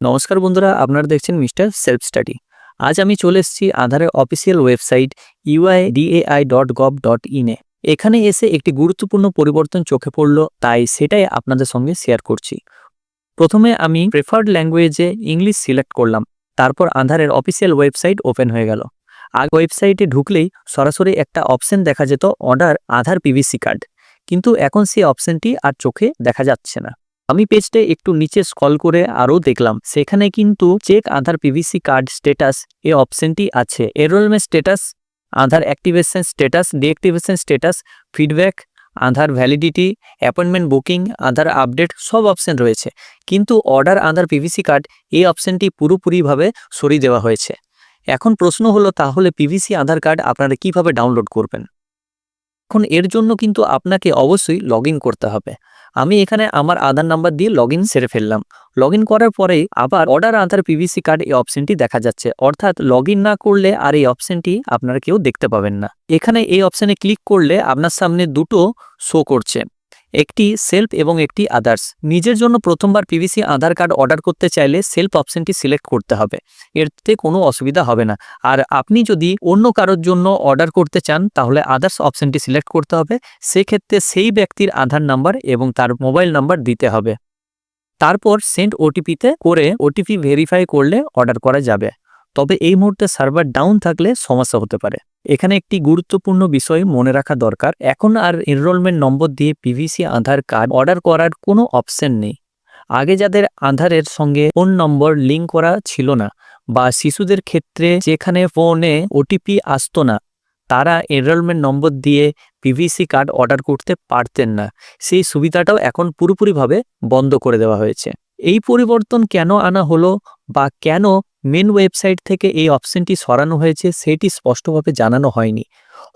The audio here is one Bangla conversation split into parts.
নমস্কার বন্ধুরা, আপনারা দেখছেন মিস্টার সেলফ স্টাডি। আজ আমি চলে এসেছি আধারের official website UIDAI dot gov dot ইনে এখানে এসে একটি গুরুত্বপূর্ণ পরিবর্তন চোখে পড়ল, তাই সেটাই আপনাদের সঙ্গে শেয়ার করছি। প্রথমে আমি প্রেফার্ড ল্যাঙ্গুয়েজে ইংলিশ সিলেক্ট করলাম, তারপর আধারের অফিসিয়াল ওয়েবসাইট ওপেন হয়ে গেল। আর ওয়েবসাইটে ঢুকলেই সরাসরি একটা অপশন দেখা যেত অর্ডার আধার পিভিসি কার্ড কিন্তু এখন সেই অপশনটি আর চোখে দেখা যাচ্ছে না। আমি পেজটা একটু নিচে স্কল করে আরও দেখলাম। সেখানে কিন্তু check Aadhaar PVC card status এ অপশনটি আছে। Enrolment status Aadhaar activation status deactivation status feedback Aadhaar validity appointment booking Aadhaar update সব অপশন রয়েছে। কিন্তু অর্ডার আধার পিভিসি কার্ড এই অপশনটি পুরোপুরিভাবে সরিয়ে দেওয়া হয়েছে। এখন প্রশ্ন হলো, তাহলে পিভিসি আধার কার্ড আপনারা কীভাবে ডাউনলোড করবেন? এখন এর জন্য কিন্তু আপনাকে অবশ্যই লগ করতে হবে। আমি এখানে আমার আধার নাম্বার দিয়ে লগ সেরে ফেললাম। লগ করার পরেই আবার অর্ডার আধার পিভিসি কার্ড এই অপশনটি দেখা যাচ্ছে। অর্থাৎ লগ না করলে আর এই অপশনটি আপনারা কেউ দেখতে পাবেন না। এখানে এই অপশানে ক্লিক করলে আপনার সামনে দুটো শো করছে। একটি সেলফ এবং একটি আদার্স। নিজের জন্য প্রথমবার পিভিসি আধার কার্ড অর্ডার করতে চাইলে সেলফ অপশনটি সিলেক্ট করতে হবে। এতে কোনো অসুবিধা হবে না। আর আপনি যদি অন্য কারোর জন্য অর্ডার করতে চান, তাহলে আদার্স অপশনটি সিলেক্ট করতে হবে। সেক্ষেত্রে সেই ব্যক্তির আধার নাম্বার এবং তার মোবাইল নাম্বার দিতে হবে। তারপর সেন্ড ওটিপিতে করে ওটিপি ভেরিফাই করলে অর্ডার করা যাবে। তবে এই মুহূর্তে সার্ভার ডাউন থাকলে সমস্যা হতে পারে। এখানে একটি গুরুত্বপূর্ণ বিষয় মনে রাখা দরকার। এখন আর এনরোলমেন্ট নম্বর দিয়ে পিভিসি আধার কার্ড অর্ডার করার কোনো অপশন নেই। আগে যাদের আধারের সঙ্গে ফোন নম্বর লিঙ্ক করা ছিল না বা শিশুদের ক্ষেত্রে যেখানে ফোনে ওটিপি আসতো না, তারা এনরোলমেন্ট নম্বর দিয়ে পিভিসি কার্ড অর্ডার করতে পারতেন না। সেই সুবিধাটাও এখন পুরোপুরিভাবে বন্ধ করে দেওয়া হয়েছে। এই পরিবর্তন কেন আনা হলো বা কেন মেন ওয়েবসাইট থেকে এই অপশনটি সরানো হয়েছে সেটি স্পষ্টভাবে জানানো হয়নি।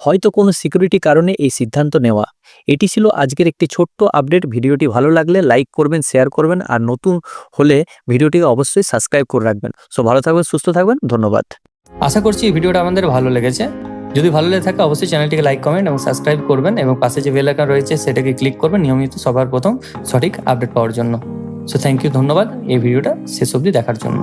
হয়তো কোনো সিকিউরিটি কারণে এই সিদ্ধান্ত নেওয়া। এটি ছিল আজকের একটি ছোট্ট আপডেট ভিডিওটি ভালো লাগলে লাইক করবেন শেয়ার করবেন আর নতুন হলে ভিডিওটিকে অবশ্যই সাবস্ক্রাইব করে রাখবেন। সো ভালো থাকবেন, সুস্থ থাকবেন, ধন্যবাদ। আশা করছি এই ভিডিওটা আমাদের ভালো লেগেছে। যদি ভালো লেগে থাকে অবশ্যই চ্যানেলটিকে লাইক কমেন্ট এবং সাবস্ক্রাইব করবেন এবং পাশে যে বেল আইকন রয়েছে সেটাকে ক্লিক করবেন। নিয়মিত সবার প্রথম সঠিক আপডেট পাওয়ার জন্য। সো থ্যাংক ইউ ধন্যবাদ। এই ভিডিওটা শেষ অবধি দেখার জন্য।